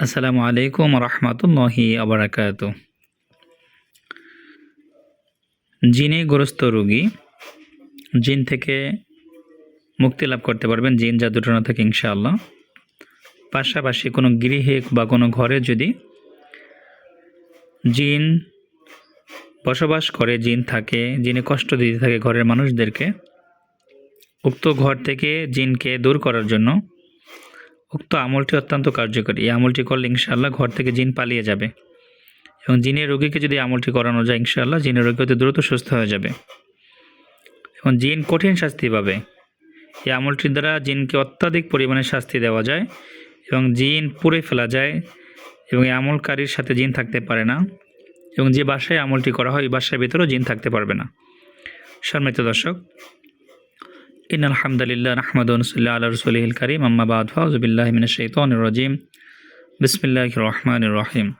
আসসালামু আলাইকুম রহমতুল্লাহি আবরাকাত জিনে গ্রস্ত রোগী, জিন থেকে মুক্তি লাভ করতে পারবেন জিন জাদুটনা থেকে ইনশাআল্লাহ। পাশাপাশি কোনো গৃহে বা কোনো ঘরে যদি জিন বসবাস করে, জিন থাকে, জিনে কষ্ট দিতে থাকে ঘরের মানুষদেরকে, উক্ত ঘর থেকে জিনকে দূর করার জন্য উক্ত আমলটি অত্যন্ত কার্যকরী। এই আমলটি করলে ইনশাআল্লাহ ঘর থেকে জিন পালিয়ে যাবে। এবং জিনের রোগীকে যদি আমলটি করানো যায়, ইনশাআল্লাহ জিনের রোগী অতি দ্রুত সুস্থ হয়ে যাবে। এবং জিন কঠিন শাস্তি পাবে। এই আমলটির দ্বারা জিনকে অত্যাধিক পরিমাণে শাস্তি দেওয়া যায় এবং জিন পুড়ে ফেলা যায় এবং এই আমলকারীর সাথে জিন থাকতে পারে না। এবং যে বাসায় আমলটি করা হয় ওই বাসার ভিতরেও জিন থাকতে পারবে না। সম্মানিত দর্শক ইন আলহামদুলিল্লাহ রহমদ নসুল্লাহ আল্লাহ রসুলহিল করিম। আম্মাবাদ ফাউজবিল্লাহ মিন শৈতন রজিম। বিসমিল্লাহ রহমান রহিম।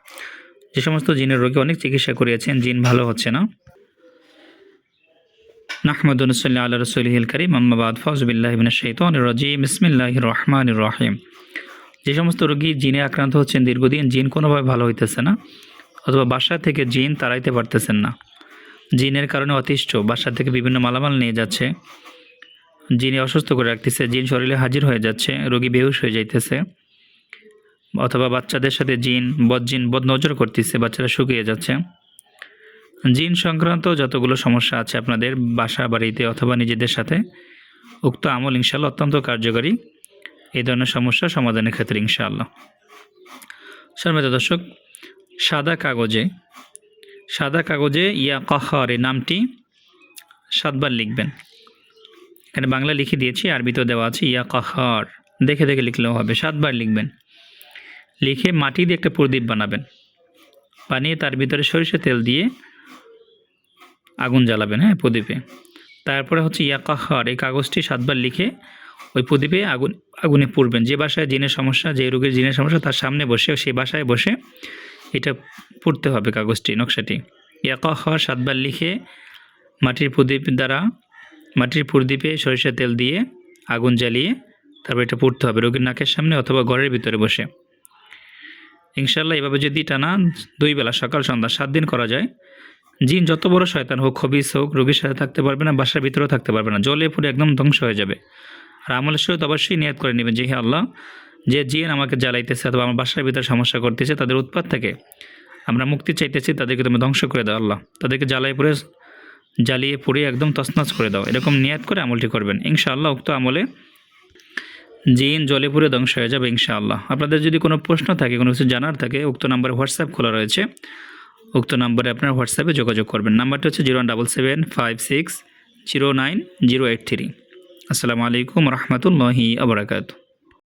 যে সমস্ত জিনের রোগী অনেক চিকিৎসা করিয়েছেন, জিন ভালো হচ্ছে না। নাহমদ নসুল্লাহ আল্লাহ রসুলহিল করিম। আম্মাবাদ ফাউজবিল্লাহ মিন শৈতন রজিম। বিসমিল্লাহ রহমান রহিম। যে সমস্ত রোগী জিনে আক্রান্ত হচ্ছেন দীর্ঘদিন, জিন কোনোভাবে ভালো হইতেছে না, অথবা বাসা থেকে জিন তাড়াইতে পারতেছেন না। জিনের কারণে অতিষ্ঠ, বাসা থেকে বিভিন্ন মালামাল নিয়ে যাচ্ছে। জিনে অসুস্থ করে রাখতেছে, জিন শরীরে হাজির হয়ে যাচ্ছে, রোগী বেহুশ হয়ে যাইতেছে। অথবা বাচ্চাদের সাথে জিন বদজিন বদ নজর করতেছে, বাচ্চারা শুকিয়ে যাচ্ছে। জিন সংক্রান্ত যতগুলো সমস্যা আছে আপনাদের বাসা বাড়িতে অথবা নিজেদের সাথে, উক্ত আমল ইনশাল্লাহ অত্যন্ত কার্যকরী। এই ধরনের সমস্যা সমাধানের ক্ষেত্রে ইনশাআল্লাহ। শর্মিত দর্শক, সাদা কাগজে সাদা কাগজে ইয়া কাহার নামটি সাতবার লিখবেন। এখানে বাংলা লিখে দিয়েছি, আরবিতেও দেওয়া আছে, ইয়া কাহার। দেখে দেখে লিখলেও হবে, সাতবার লিখবেন। লিখে মাটি দিয়ে একটা প্রদীপ বানাবেন। বানিয়ে তার ভিতরে সরিষা তেল দিয়ে আগুন জ্বালাবেন হ্যাঁ প্রদীপে। তারপরে হচ্ছে ইয়া কাহার, এই কাগজটি সাতবার লিখে ওই প্রদীপে আগুন, আগুনে পুড়বেন। যে বাসায় জিনের সমস্যা, যে রোগের জিনের সমস্যা, তার সামনে বসে সেই বাসায় বসে এটা পুড়তে হবে কাগজটি, নকশাটি। ইয়া কাহার সাতবার লিখে মাটির প্রদীপ দ্বারা মাটির প্রদীপে সরিষা তেল দিয়ে আগুন জ্বালিয়ে তারপর এটা পুড়তে হবে রোগীর নাকের সামনে অথবা ঘরের ভিতরে বসে। ইনশাল্লাহ এভাবে যদি টানা দুই বেলা সকাল, সন্ধ্যা সাত দিন করা যায়, জিন যত বড় শয়তান হোক, খবিস হোক, রোগীর সাথে থাকতে পারবে না, বাসার ভিতরেও থাকতে পারবে না। জলে পুরে একদম ধ্বংস হয়ে যাবে। আর আমলের সহিত অবশ্যই নিয়াত করে নেবেন যে, হে আল্লাহ, যে জিন আমাকে জ্বালাইতেছে অথবা আমার বাসার ভিতরে সমস্যা করতেছে, তাদের উৎপাত থেকে আমরা মুক্তি চাইতেছি, তাদেরকে তুমি ধ্বংস করে দাও, আল্লাহ। তাদেরকে জ্বালাই পরে জ্বালিয়ে পুড়িয়ে একদম তছনছ করে দাও। এরকম নিয়াত করে আমলটি করবেন। ইনশাআল্লাহ উক্ত আমলে জিন জলে পুরে ধ্বংস হয়ে যাবে ইনশাআল্লাহ। আপনাদের যদি কোনো প্রশ্ন থাকে, কোনো কিছু জানার থাকে, উক্ত নাম্বারে হোয়াটসঅ্যাপ খোলা রয়েছে। উক্ত নাম্বারে আপনার হোয়াটসঅ্যাপে যোগাযোগ করবেন। নাম্বারটি হচ্ছে zero double seven five six zero nine zero eight three. আসসালামু আলাইকুম রহমতুল্লাহি আবরাকাতু